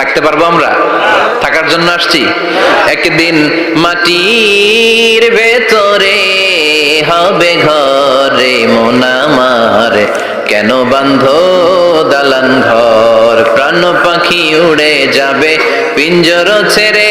থাকতে পারব আমরা? থাকার জন্য আসছি। একদিন মাটির ভেতরে হবে ঘরে মোনামার কেন বান্ধ দালান ঘর? প্রাণ পাখি উড়ে যাবে পিঞ্জর ছেড়ে।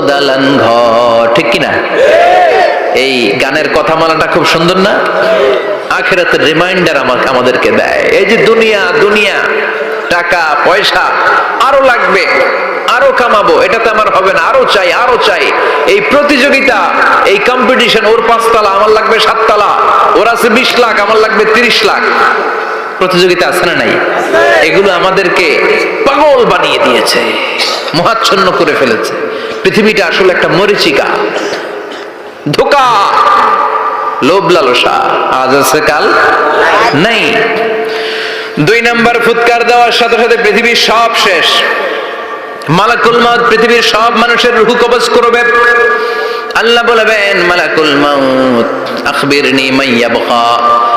দালান ঘর। ঠিক কিনা? এই গানের কথামালাটা খুব সুন্দর না? আখেরাতের রিমাইন্ডার আমাকে আমাদেরকে দেয়। এই যে দুনিয়া দুনিয়া, টাকা, পয়সা, আরও লাগবে, আরও কামাবো এটাতে আমার হবে না। আরও চাই আরও চাই। এই প্রতিযোগিতা, এই কম্পিটিশন ওর পাঁচতলা আমার লাগবে সাততলা, ওর আছে বিশ লাখ, আমার লাগবে তিরিশ লাখ। প্রতিযোগিতা আছে না নাই? এগুলো আমাদেরকে পাগল বানিয়ে দিয়েছে, মহাচ্ছন্ন করে ফেলেছে। পৃথিবীটা আসলে একটা মরিচিকা। ধোকা! লোভ লালসা। আজ আছে, কাল নাই। দুই নাম্বার ফুৎকার দেওয়ার সাথে সাথে পৃথিবীর সব শেষ। মালাকুল মাউত পৃথিবীর সব মানুষের রুহু কবজ করবে। আল্লাহ বলবেন, মালাকুল মাউত, আখবিরনি মাইয়া বকা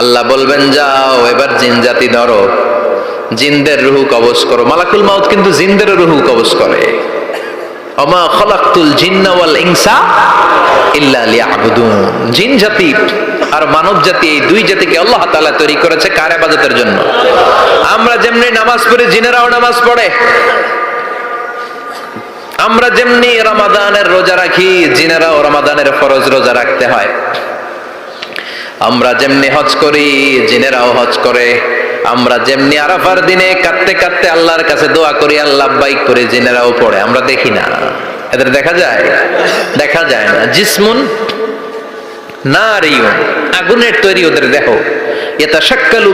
আল্লাহ বলবেন, যাও, এবার জিন জাতি ধরো। জিনদের রুহু কবজ করো। মালাকুল মাউত কিন্তু জিনদের রুহু কবজ করে। অমা খলাকতুল জিন্না ওয়াল ইনসা ইল্লা লিয়াবুদুন। জিন জাতি আর মানব জাতি, এই দুই জাতিকে আল্লাহ তাআলা তৈরি করেছে কার ইবাদতের জন্য? আমরা যেমনি নামাজ পড়ি, জিনেরাও নামাজ পড়ে। আমরা যেমনি রমাদানের রোজা রাখি, জিনেরাও রমাদানের ফরজ রোজা রাখতে হয়। আমরা যেমনি হজ করি, জিনেরাও হজ করে। আমরা যেমনি আরাফার দিনে কাঁদতে কাঁদতে আল্লাহর কাছে দোয়া করি, আল্লাহ বাইক করে জিনেরাও পড়ে। আমরা দেখি না। এদের দেখা যায়? দেখা যায় না। জিসমুন না আগুনের তৈরি ওদের দেখো এটা সাক্কালু